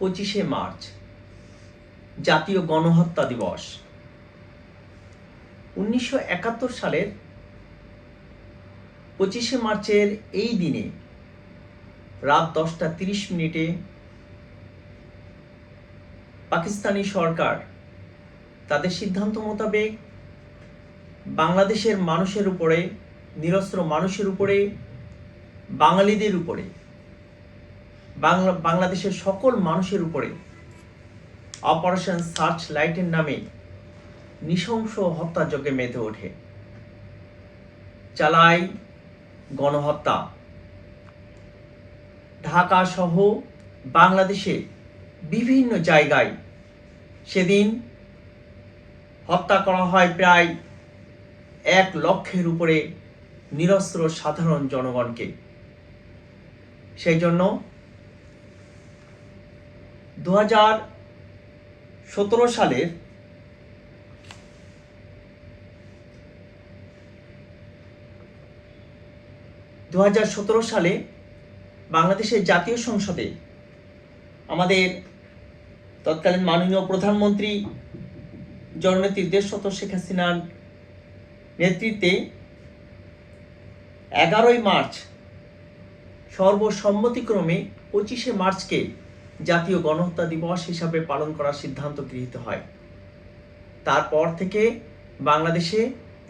পঁচিশে মার্চ, জাতীয় গণহত্যা দিবস। উনিশশো একাত্তর সালের পঁচিশে মার্চের এই দিনে রাত দশটা তিরিশ মিনিটে পাকিস্তানি সরকার তাদের সিদ্ধান্ত মোতাবেক বাংলাদেশের মানুষের উপরে, নিরস্ত্র মানুষের উপরে, বাঙালিদের উপরে বাংলা বাংলাদেশের সকল মানুষের উপরে অপারেশন সার্চ লাইটের নামে নৃশংস হত্যাযজ্ঞে মেতে ওঠে। চালায় গণহত্যা। ঢাকা সহ বাংলাদেশে বিভিন্ন জায়গায় সেদিন হত্যা করা হয় প্রায় এক লক্ষের উপরে নিরস্ত্র সাধারণ জনগণকে। সেই জন্য দু সতেরো সালের দু হাজার সতেরো সালে বাংলাদেশের জাতীয় সংসদে আমাদের তৎকালীন মাননীয় প্রধানমন্ত্রী জননেত্রী দেশরত শেখ হাসিনার নেতৃত্বে এগারোই মার্চ সর্বসম্মতিক্রমে পঁচিশে মার্চকে জাতীয় গণহত্যা দিবস হিসাবে পালন করার সিদ্ধান্ত গৃহীত হয়। তারপর থেকে বাংলাদেশে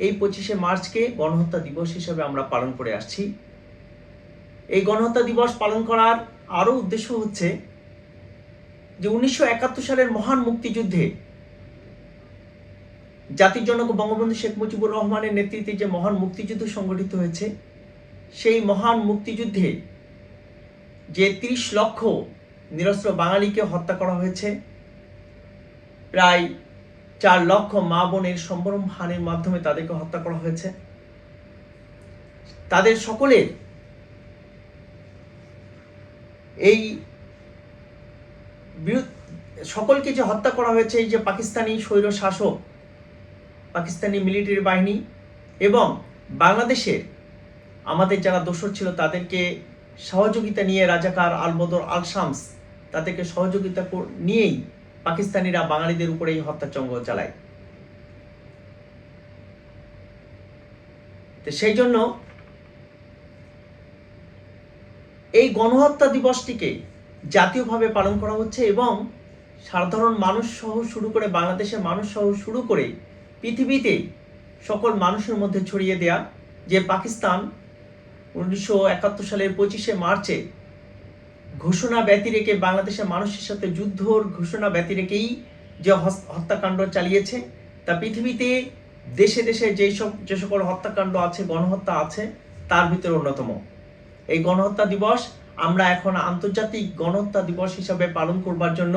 এই পঁচিশে মার্চকে গণহত্যা দিবস হিসাবে আমরা পালন করে আসছি। এই গণহত্যা দিবস পালন করার আরও উদ্দেশ্য হচ্ছে যে উনিশশো একাত্তর সালের মহান মুক্তিযুদ্ধে জাতির জনক বঙ্গবন্ধু শেখ মুজিবুর রহমানের নেতৃত্বে যে মহান মুক্তিযুদ্ধ সংগঠিত হয়েছে, সেই মহান মুক্তিযুদ্ধে যে তিরিশ লক্ষ নিরস্ত্র বাঙালিকে হত্যা করা হয়েছে। প্রায় চার লক্ষ মা বোনের সম্ভ্রম হানির মাধ্যমে তাদেরকে হত্যা করা হয়েছে। তাদের সকলের এই সকলকে যে হত্যা করা হয়েছে, এই যে পাকিস্তানি স্বৈর শাসক, পাকিস্তানি মিলিটারি বাহিনী এবং বাংলাদেশের আমাদের যারা দোসর ছিল, তাদেরকে সহযোগিতা নিয়ে রাজাকার আলবদর আল শামস তাদেরকে সহযোগিতা নিয়েই পাকিস্তানিরা বাঙালিদের উপরে এই হত্যাচঙ্গ চালায়। তো সেই জন্য এই গণহত্যা দিবসটিকে জাতীয়ভাবে পালন করা হচ্ছে এবং সাধারণ মানুষ সহ শুরু করে বাংলাদেশের মানুষ সহ শুরু করে পৃথিবীতে সকল মানুষের মধ্যে ছড়িয়ে দেয়া যে পাকিস্তান উনিশশো একাত্তর সালের পঁচিশে মার্চে ঘোষণা ব্যতি রেখে বাংলাদেশের মানুষের সাথে যুদ্ধর ঘোষণা ব্যতি রেখেই যে হত্যাকাণ্ড চালিয়েছে, তা পৃথিবীতে দেশে দেশে যেই সব যে সকল হত্যাকাণ্ড আছে, গণহত্যা আছে, তার ভিতরে অন্যতম। এই গণহত্যা দিবস আমরা এখন আন্তর্জাতিক গণহত্যা দিবস হিসাবে পালন করবার জন্য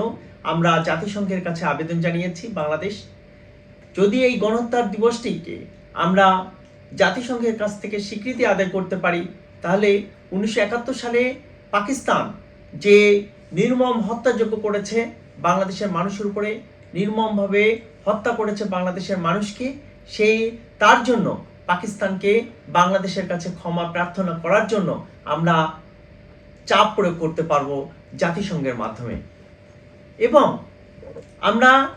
আমরা জাতিসংঘের কাছে আবেদন জানিয়েছি বাংলাদেশ। যদি এই গণহত্যার দিবসটিকে আমরা জাতিসংঘের কাছ থেকে স্বীকৃতি আদায় করতে পারি, তাহলে উনিশশো একাত্তর সালে পাকিস্তান যে নির্মম হত্যাযোগ্য করেছে বাংলাদেশের মানুষের উপরে, নির্মমভাবে হত্যা করেছে বাংলাদেশের মানুষকে, সেই, তার জন্য পাকিস্তানকে বাংলাদেশের কাছে ক্ষমা প্রার্থনা করার জন্য আমরা চাপ প্রয়োগ করতে পারব জাতিসংঘের মাধ্যমে। এবং আমরা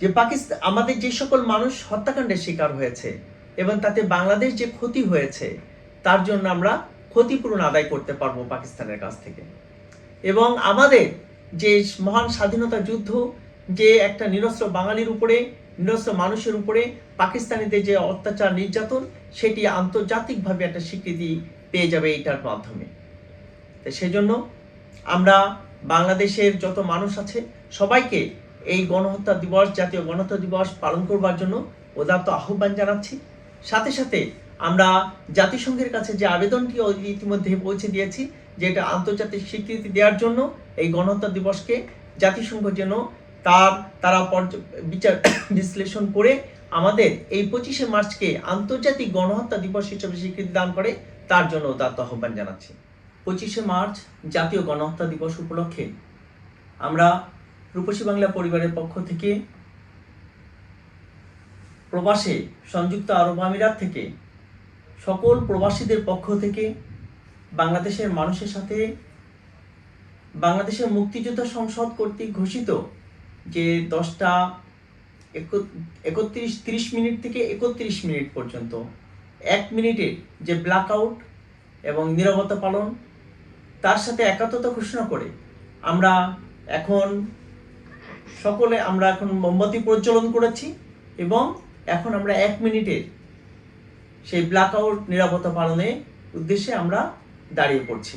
যে পাকিস্তান আমাদের যে সকল মানুষ হত্যাকাণ্ডের শিকার হয়েছে এবং তাতে বাংলাদেশ যে ক্ষতি হয়েছে, তার জন্য আমরা ক্ষতিপূরণ আদায় করতে পারব পাকিস্তানের কাছ থেকে। এবং আমাদের যে মহান স্বাধীনতা যুদ্ধ, যে একটা নিরস্ত্র বাঙালির উপরে, নিরস্ত্র মানুষের উপরে, পাকিস্তানিদের যে অত্যাচার, নির্যাতন, সেটি আন্তর্জাতিকভাবে একটা স্বীকৃতি পেয়ে যাবে এইটার মাধ্যমে। তো সেজন্য আমরা বাংলাদেশের যত মানুষ আছে, সবাইকে এই গণহত্যা দিবস, জাতীয় গণহত্যা দিবস পালন করবার জন্য উদাত্ত আহ্বান জানাচ্ছি। সাথে সাথে আমরা জাতিসংঘের কাছে যে আবেদনটি ইতিমধ্যে পৌঁছে দিয়েছি যে এটা আন্তর্জাতিক স্বীকৃতি দেওয়ার জন্য এই গণহত্যা দিবসকে জাতিসংঘ যেন তার, তারা বিচার বিশ্লেষণ করে আমাদের এই পঁচিশে মার্চকে আন্তর্জাতিক গণহত্যা দিবস হিসেবে স্বীকৃতি দান করে, তার জন্য উদাত্ত আহ্বান জানাচ্ছি। পঁচিশে মার্চ জাতীয় গণহত্যা দিবস উপলক্ষে আমরা রূপসী বাংলা পরিবারের পক্ষ থেকে প্রবাসে সংযুক্ত আরব আমিরাত থেকে সকল প্রবাসীদের পক্ষ থেকে বাংলাদেশের মানুষের সাথে বাংলাদেশের মুক্তিযোদ্ধা সংসদ কর্তৃক ঘোষিত যে দশটা একত্রিশ, তিরিশ মিনিট থেকে একত্রিশ মিনিট পর্যন্ত, এক মিনিটের যে ব্ল্যাক আউট এবং নিরবতা পালন, তার সাথে একাত্মতা ঘোষণা করে আমরা এখন সকলে, আমরা এখন মোমবাতি প্রজ্বলন করেছি এবং এখন আমরা এক মিনিটের সেই ব্ল্যাক আউট নিরাপত্তা পালনের উদ্দেশ্যে আমরা দাঁড়িয়ে পড়ছি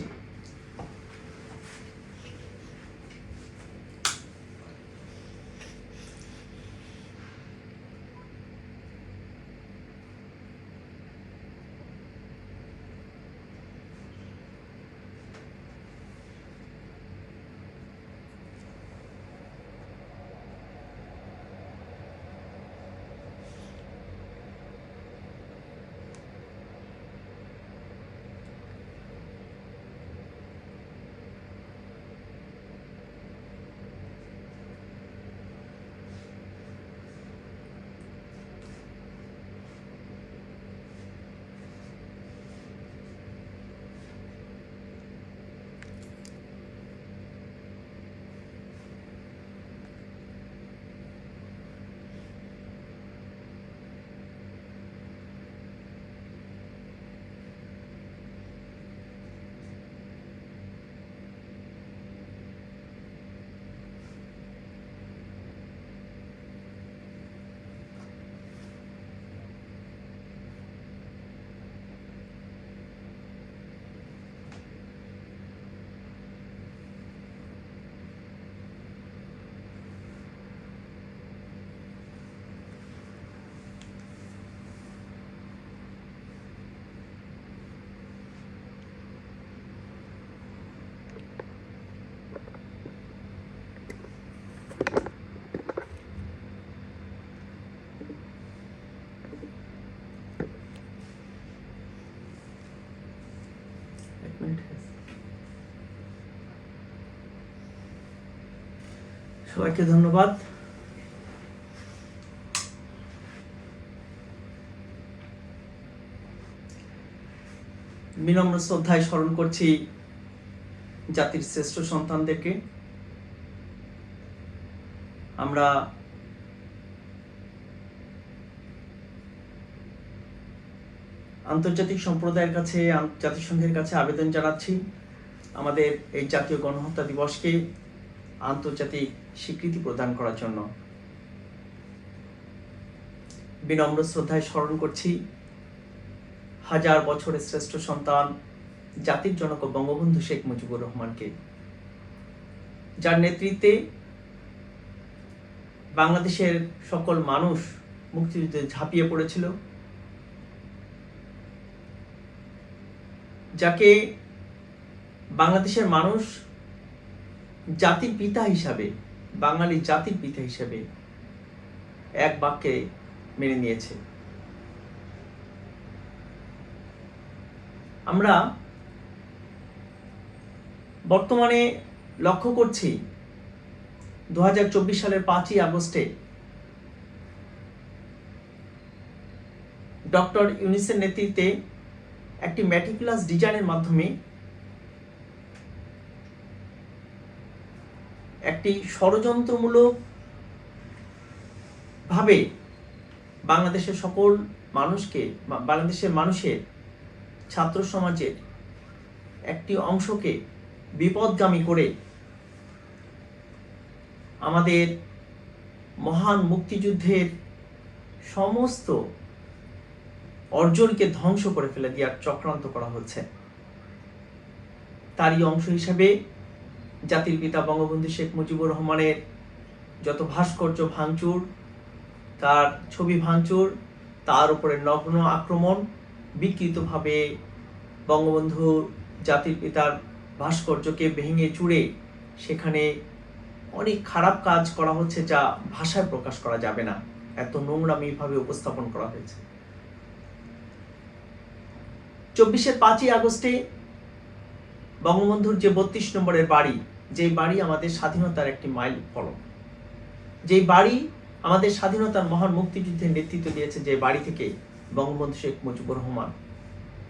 এক মিনিট সবাইকে ধন্যবাদ। বিনম্র শ্রদ্ধায় স্মরণ করছি জাতির শ্রেষ্ঠ সন্তানদেরকে। আমরা আন্তর্জাতিক সম্প্রদায়ের কাছে, জাতিসংঘের কাছে আবেদন জানাচ্ছি। আমাদের এই জাতীয় গণহত্যা দিবসকে আন্তর্জাতিক স্বীকৃতি প্রদান করার জন্য। বিনম্র শ্রদ্ধায় স্মরণ করছি, হাজার বছরের শ্রেষ্ঠ সন্তান, জাতির জনক বঙ্গবন্ধু শেখ মুজিবুর রহমানকে। যার নেতৃত্বে বাংলাদেশের সকল মানুষ মুক্তিযুদ্ধে ঝাঁপিয়ে পড়েছিল। যাকে বাংলাদেশের মানুষ জাতির পিতা হিসাবে বাঙালি জাতির পিতা হিসাবে এক বাক্যে মেনে নিয়েছে। আমরা বর্তমানে লক্ষ্য করছি দু হাজার চব্বিশ সালের পাঁচই আগস্টে ডক্টর ইউনিসের নেতৃত্বে একটি ম্যাটিকুলাস ডিজাইনের মাধ্যমে একটি ষড়যন্ত্রমূলক ভাবে বাংলাদেশের সকল মানুষকে বাংলাদেশের মানুষের ছাত্র সমাজের একটি অংশকে বিপদগামী করে আমাদের মহান মুক্তিযুদ্ধের সমস্ত অর্জনকে ধ্বংস করে ফেলে দেওয়ার চক্রান্ত করা হচ্ছে। তারই অংশ হিসেবে জাতির পিতা বঙ্গবন্ধু শেখ মুজিবুর রহমানের যত ভাস্কর্য ভাঙচুর, তার ছবি ভাঙচুর, তার উপরে নগ্ন আক্রমণ বিকৃতভাবে বঙ্গবন্ধুর জাতির পিতার ভাস্কর্যকে ভেঙে চুড়ে সেখানে অনেক খারাপ কাজ করা হচ্ছে যা ভাষায় প্রকাশ করা যাবে না। এত নোংরামিভাবে উপস্থাপন করা হয়েছে। চব্বিশের পাঁচই আগস্টে বঙ্গবন্ধুর যে বত্রিশ নম্বরের বাড়ি যে বাড়ি আমাদের স্বাধীনতার একটি মাইল ফলক যেই বাড়ি আমাদের স্বাধীনতার মহান মুক্তিযুদ্ধের নেতৃত্ব দিয়েছে যে বাড়ি থেকে বঙ্গবন্ধু শেখ মুজিবুর রহমান।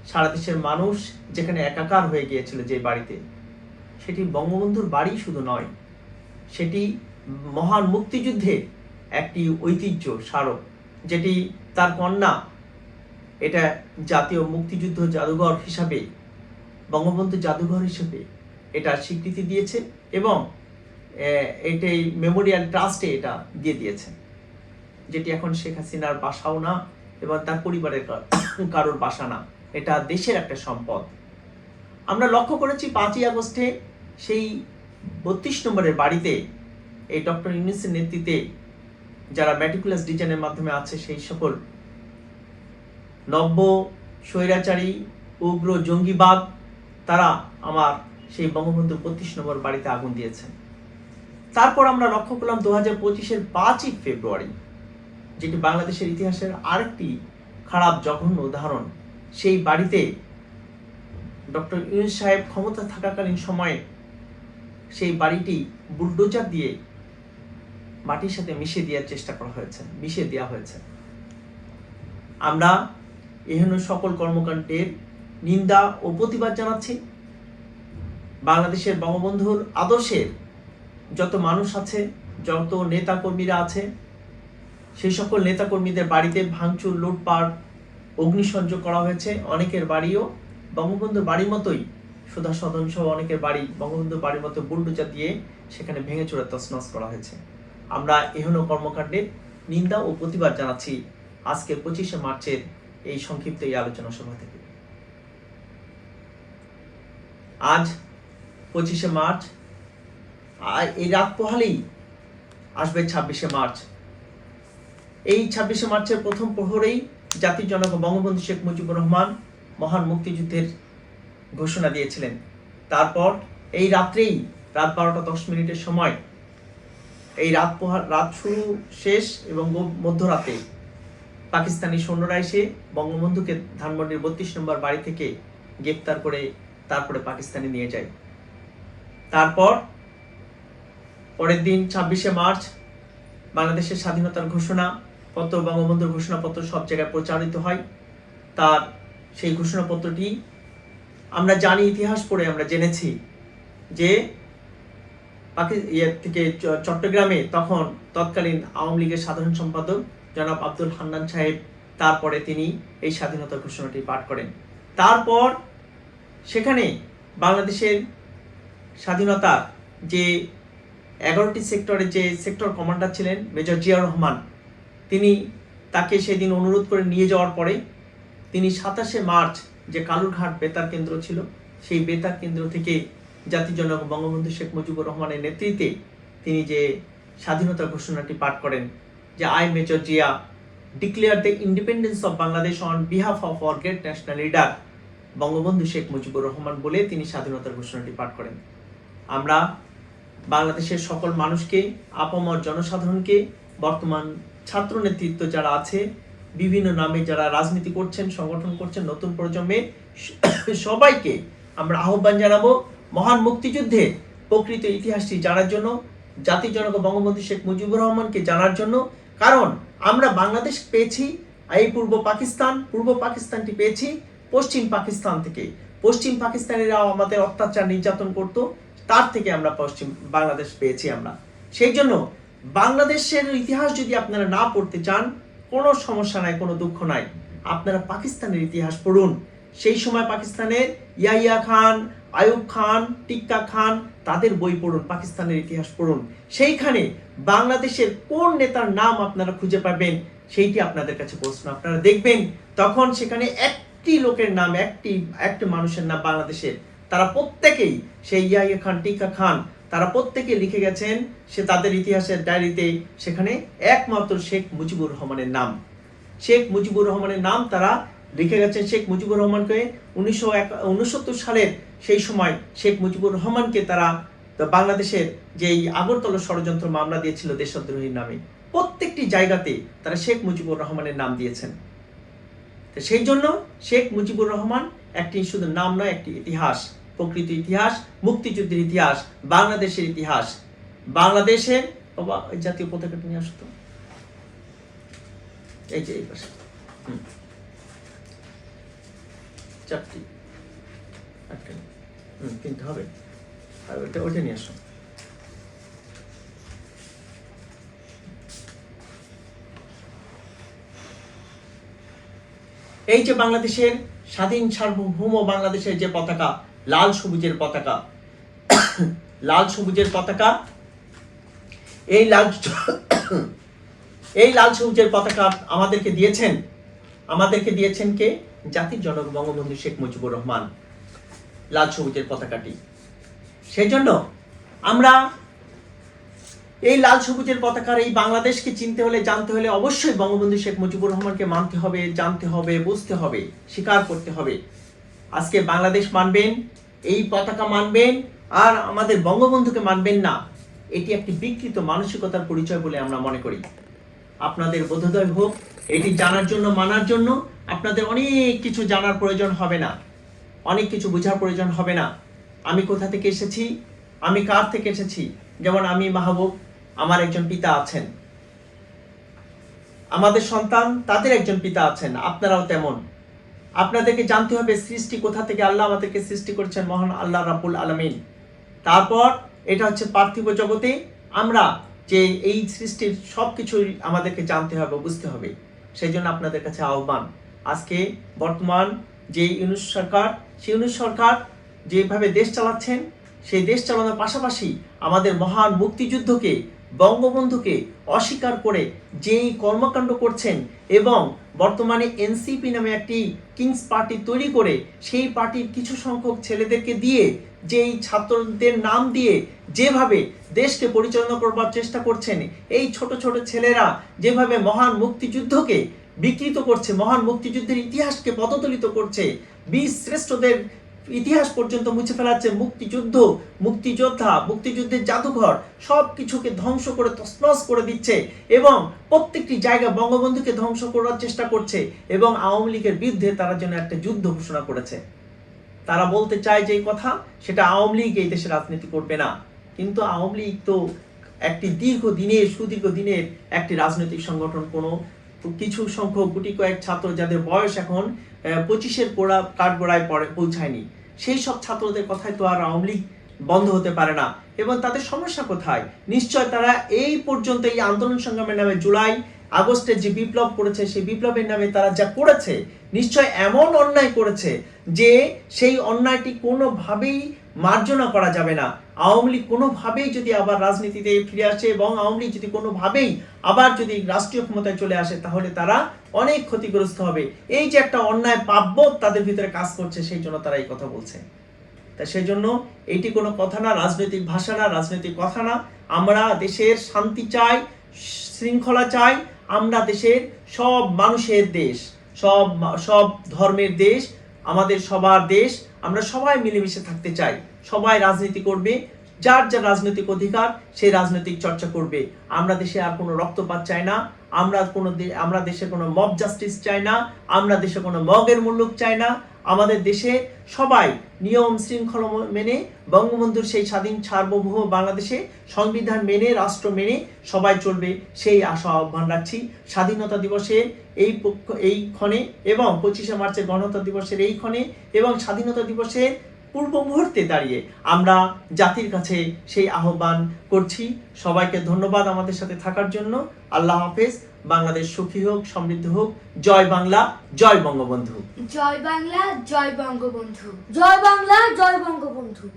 সারা দেশের মানুষ যেখানে একাকার হয়ে গিয়েছিল যে বাড়িতে, সেটি বঙ্গবন্ধুর বাড়ি শুধু নয়, সেটি মহান মুক্তিযুদ্ধের একটি ঐতিহ্য স্মারক, যেটি তার কন্যা, এটা জাতীয় মুক্তিযুদ্ধ জাদুঘর হিসাবে বঙ্গবন্ধু জাদুঘর হিসেবে এটা স্বীকৃতি দিয়েছে এবং এটাই মেমোরিয়াল ট্রাস্টে এটা দিয়ে দিয়েছে যেটি এখন শেখ হাসিনার বাসাও না এবং তার পরিবারের কারোর বাসা না। এটা দেশের একটা সম্পদ। আমরা লক্ষ্য করেছি পাঁচই আগস্টে সেই বত্রিশ নম্বরের বাড়িতে এই ডক্টর ইউনিসের নেতৃত্বে যারা ম্যাটিকুলাস ডিজাইনের মাধ্যমে আছে সেই সকল নব্য, স্বৈরাচারী, উগ্র, জঙ্গিবাদ তারা আমার সেই বঙ্গবন্ধু বত্রিশ নম্বর বাড়িতে আগুন দিয়েছেন তারপর আমরা লক্ষ্য করলাম দু হাজার পঁচিশের পাঁচই ফেব্রুয়ারি, যেটি বাংলাদেশের ইতিহাসের আরেকটি খারাপ, জঘন্য উদাহরণ। সেই বাড়িতে ডক্টর ইউনুস সাহেব ক্ষমতা থাকাকালীন সময়ে সেই বাড়িটি বুলডোজার দিয়ে মাটির সাথে মিশিয়ে দেওয়ার চেষ্টা করা হয়েছে, মিশিয়ে দেওয়া হয়েছে। আমরা এহেন সকল কর্মকাণ্ডের নিন্দা ও প্রতিবাদ জানাচ্ছি। বাংলাদেশের বঙ্গবন্ধুর আদর্শের যত মানুষ আছে, যত নেতাকর্মীরা আছে, সেই সকল নেতাকর্মীদের বাড়িতে ভাঙচুর, লুটপাট, অগ্নিসংযোগ করা হয়েছে। অনেকের বাড়িও বঙ্গবন্ধুর বাড়ির মতোই। সুধা সদন সহ অনেকের বাড়ি বঙ্গবন্ধুর বাড়ির মতো বুলডোজার দিয়ে সেখানে ভেঙে চুরে তছনছ করা হয়েছে। আমরা এহেন কর্মকাণ্ডের নিন্দা ও প্রতিবাদ জানাচ্ছি। আজকে পঁচিশে মার্চের এই সংক্ষিপ্ত এই আলোচনা সভা থেকে। আজ পঁচিশে মার্চ, আর এই রাত পোহালেই আসবে ছাব্বিশে মার্চ। এই ছাব্বিশে মার্চের প্রথম প্রহরেই জাতির জনক বঙ্গবন্ধু শেখ মুজিবুর রহমান মহান মুক্তিযুদ্ধের ঘোষণা দিয়েছিলেন। তারপর এই রাত্রেই রাত বারোটা দশ মিনিটের সময় এই রাত পোহার, রাত শুরু, শেষ এবং মধ্যরাতে পাকিস্তানি সৈন্যরা এসে বঙ্গবন্ধুকে ধানমন্ডির বত্রিশ নম্বর বাড়ি থেকে গ্রেপ্তার করে তারপরে পাকিস্তানে নিয়ে যায়। তারপর, পরের দিন ছাব্বিশে মার্চ, বাংলাদেশের স্বাধীনতার ঘোষণা পত্র, বঙ্গবন্ধুর ঘোষণাপত্র সব জায়গায় প্রচারিত হয়। তার সেই ঘোষণাপত্রটি আমরা জানি, ইতিহাস পড়ে আমরা জেনেছি যে পাকি ইয়ে থেকে চট্টগ্রামে তখন তৎকালীন আওয়ামী লীগের সাধারণ সম্পাদক জনাব আব্দুল হান্নান সাহেব তারপরে তিনি এই স্বাধীনতা ঘোষণাটি পাঠ করেন। তারপর সেখানে বাংলাদেশের স্বাধীনতার যে এগারোটি সেক্টরে যে সেক্টর কমান্ডার ছিলেন মেজর জিয়া রহমান, তিনি তাকে সেদিন অনুরোধ করে নিয়ে যাওয়ার পরে তিনি সাতাশে মার্চ যে কালুরঘাট বেতার কেন্দ্র ছিল, সেই বেতার কেন্দ্র থেকে জাতির জনক বঙ্গবন্ধু শেখ মুজিবুর রহমানের নেতৃত্বে তিনি যে স্বাধীনতা ঘোষণাটি পাঠ করেন, যে I major Zia, declare the independence of Bangladesh on behalf of our great national leader Bangabandhu Sheikh Mujibur Rahman বলে তিনি স্বাধীনতার ঘোষণাটি পাঠ করেন। আমরা বাংলাদেশের সকল মানুষকে, আপামর জনসাধারণকে, বর্তমান ছাত্র নেতৃত্ব যারা আছে, বিভিন্ন নামে যারা রাজনীতি করছেন, সংগঠন করছেন, নতুন প্রজন্মে, সবাইকে আমরা আহ্বান জানাব মহান মুক্তিযুদ্ধে প্রকৃত ইতিহাসটি জানার জন্য জাতির জনক বঙ্গবন্ধু শেখ মুজিবুর রহমানকে জানার জন্য। কারণ আমরা বাংলাদেশ পেয়েছি, এই পূর্ব পাকিস্তান, পূর্ব পাকিস্তানটি পেয়েছি পশ্চিম পাকিস্তান থেকে পশ্চিম পাকিস্তানিরাও আমাদের অত্যাচার নির্যাতন করত, তার থেকে আমরা পশ্চিম বাংলাদেশ পেয়েছি আমরা। সেই জন্য বাংলাদেশের ইতিহাস যদি আপনারা না পড়তে চান, কোনো সমস্যা নাই, কোনো দুঃখ নাই। আপনারা পাকিস্তানের ইতিহাস পড়ুন। সেই সময় পাকিস্তানের ইয়াহিয়া খান আয়ুব খান, টিক্কা খান, তাদের বই পড়ুন, পাকিস্তানের ইতিহাস পড়ুন। সেইখানে বাংলাদেশের কোন নেতার নাম আপনারা খুঁজে পাবেন, সেইটি আপনাদের কাছে প্রশ্ন। আপনারা দেখবেন, তখন সেখানে একটি লোকের নাম, একটি একটি মানুষের নাম বাংলাদেশের। তারা প্রত্যেকেই সেই ইয়াহিয়া খান টিক্কা খান, তারা প্রত্যেকে লিখে গেছেন, সে তাদের ইতিহাসের ডায়েরিতে সেখানে একমাত্র শেখ মুজিবুর রহমানের নাম। শেখ মুজিবুর রহমানের নাম তারা লিখে গেছেন শেখ মুজিবুর রহমানকে। উনিশশো উনসত্তর সালের সেই সময় শেখ মুজিবুর রহমানকে তারা বাংলাদেশের যে আগরতলা ষড়যন্ত্র মামলা দিয়েছিল দেশদ্রোহীর নামে, প্রত্যেকটি জায়গাতে তারা শেখ মুজিবুর রহমানের নাম দিয়েছেন। তো সেই জন্য শেখ মুজিবুর রহমান একটি শুধু নাম নয়, একটি ইতিহাস প্রকৃত ইতিহাস, মুক্তিযুদ্ধের ইতিহাস, বাংলাদেশের ইতিহাস। বাংলাদেশের জাতীয় পতাকাটা নিয়ে আসতো এই যে এই পাশে। চারটি। হুম কিনতে হবে। আর ওটা নিয়ে আসো। এই যে বাংলাদেশের স্বাধীন সার্বভৌম বাংলাদেশের যে পতাকা, লাল সবুজের পতাকা, লাল সবুজের পতাকা, এই লাল এই লাল সবুজের পতাকা আমাদেরকে দিয়েছেন আমাদেরকে দিয়েছেন কে? জাতির জনক বঙ্গবন্ধু শেখ মুজিবুর রহমান, লাল সবুজের পতাকাটি। সেই জন্য আমরা এই লাল সবুজের পতাকার এই বাংলাদেশকে চিনতে হলে, জানতে হলে অবশ্যই বঙ্গবন্ধু শেখ মুজিবুর রহমানকে মানতে হবে, জানতে হবে, বুঝতে হবে, স্বীকার করতে হবে। আজকে বাংলাদেশ মানবেন, এই পতাকা মানবেন, আর আমাদের বঙ্গবন্ধুকে মানবেন না। এটি একটি বিকৃত মানসিকতার পরিচয় বলে আমরা মনে করি। আপনাদের বোধোদয় হোক, এটি জানার জন্য, মানার জন্য আপনাদের অনেক কিছু জানার প্রয়োজন হবে না। অনেক কিছু বোঝার প্রয়োজন হবে না। আমি কোথা থেকে এসেছি? আমি কার থেকে এসেছি? যেমন আমি মাহবুব আমার একজন পিতা আছেন। আমাদের সন্তান তাদের একজন পিতা আছেন, আপনারাও তেমন। আপনাদেরকে জানতে হবে সৃষ্টি কোথা থেকে আল্লাহ আমাদেরকে সৃষ্টি করেছেন মহান আল্লাহ রাবুল আলমিন। তারপর এটা হচ্ছে পার্থিব জগতে আমরা যে এই সৃষ্টির সব কিছুই আমাদেরকে জানতে হবে, বুঝতে হবে। সেই জন্য আপনাদের কাছে আহ্বান, আজকে বর্তমান যে ইউনুস সরকার, সেই ইউনুস সরকার যেভাবে দেশ চালাচ্ছেন, সেই দেশ চালানোর পাশাপাশি আমাদের মহান মুক্তিযুদ্ধকে বঙ্গবন্ধুকে অস্বীকার করে যেই কর্মকাণ্ড করছেন এবং বর্তমানে এনসিপি নামে একটি কিংস পার্টি তৈরি করে সেই পার্টির কিছু সংখ্যক ছেলেদেরকে দিয়ে যেই ছাত্রদের নাম দিয়ে যেভাবে দেশকে পরিচালনা করবার চেষ্টা করছেন, এই ছোট ছোট ছেলেরা যেভাবে মহান মুক্তিযুদ্ধকে বিকৃত করছে, মহান মুক্তিযুদ্ধের ইতিহাসকে পদতলিত করছে, বীর শ্রেষ্ঠদের ইতিহাস পর্যন্ত মুছে ফেলাচ্ছে মুক্তিযুদ্ধ, মুক্তিযোদ্ধা, মুক্তিযুদ্ধের জাদুঘর সব কিছুকে ধ্বংস করে তছনছ করে দিচ্ছে এবং প্রত্যেকটি জায়গা বঙ্গবন্ধুকে ধ্বংস করার চেষ্টা করছে এবং আওয়ামী লীগের বিরুদ্ধে তারা যেন একটা যুদ্ধ ঘোষণা করেছে। তারা বলতে চায় যে কথা, সেটা আওয়ামী লীগ এই দেশে রাজনীতি করবে না। কিন্তু আওয়ামী লীগ তো একটি দীর্ঘ দিনের সুদীর্ঘ দিনের একটি রাজনৈতিক সংগঠন, কোনো কিছু সংখ্যক গুটি কয়েক ছাত্র যাদের বয়স এখন পঁচিশের পোড়া কাঠগোড়ায় পড়ে, পৌঁছায়নি। সেই সব ছাত্রদের কথায় তো আর আওয়ামী লীগ বন্ধ হতে পারে না। এবং তাদের সমস্যা কোথায়? নিশ্চয় তারা এই পর্যন্ত এই আন্দোলন সংগ্রামের নামে জুলাই আগস্টে যে বিপ্লব করেছে, সেই বিপ্লবের নামে তারা যা করেছে, নিশ্চয় এমন অন্যায় করেছে যে সেই অন্যায়টি কোনোভাবেই মার্জনা করা যাবে না। আওয়ামী লীগ কোনোভাবেই যদি আবার রাজনীতিতে ফিরে আসে এবং আওয়ামী লীগ যদি কোনোভাবেই আবার যদি রাষ্ট্রীয় ক্ষমতায় চলে আসে, তাহলে তারা অনেক ক্ষতিগ্রস্ত হবে। এই যে একটা অন্যায় পাপবোধ তাদের ভিতরে কাজ করছে, সেই জন্য তারা এই কথা বলছে। তা সেই জন্য এটি কোনো কথা না, রাজনৈতিক ভাষা না, রাজনৈতিক কথা না। আমরা দেশের শান্তি চাই, শৃঙ্খলা চাই, আমরা দেশের সব মানুষের দেশ, সব সব ধর্মের দেশ, আমাদের সবার দেশ, আমরা সবাই মিলেমিশে থাকতে চাই। সবাই রাজনীতি করবে, যার যার রাজনৈতিক অধিকার সেই রাজনৈতিক চর্চা করবে। আমরা দেশে আর কোনো রক্তপাত চাই না, আমরা কোনো আমরা দেশে কোনো মব জাস্টিস চাই না, আমরা দেশে কোনো মগের মুল্লুক চাই না। আমাদের দেশে সবাই নিয়ম শৃঙ্খলা মেনে, বঙ্গবন্ধুর সেই স্বাধীন সার্বভৌম বাংলাদেশে সংবিধান মেনে, রাষ্ট্র মেনে সবাই চলবে, সেই আশা আহ্বান রাখছি। স্বাধীনতা দিবসের এই পক্ষ, এই ক্ষণে এবং পঁচিশে মার্চের গণতন্ত্র দিবসের এই ক্ষণে এবং স্বাধীনতা দিবসের পূর্ব মুহূর্তে দাঁড়িয়ে আমরা জাতির কাছে সেই আহ্বান করছি। সবাইকে ধন্যবাদ আমাদের সাথে থাকার জন্য। আল্লাহ হাফেজ। বাংলাদেশ সুখী হোক, সমৃদ্ধ হোক। জয় বাংলা, জয় বঙ্গবন্ধু। জয় বাংলা, জয় বঙ্গবন্ধু। জয় বাংলা, জয় বঙ্গবন্ধু।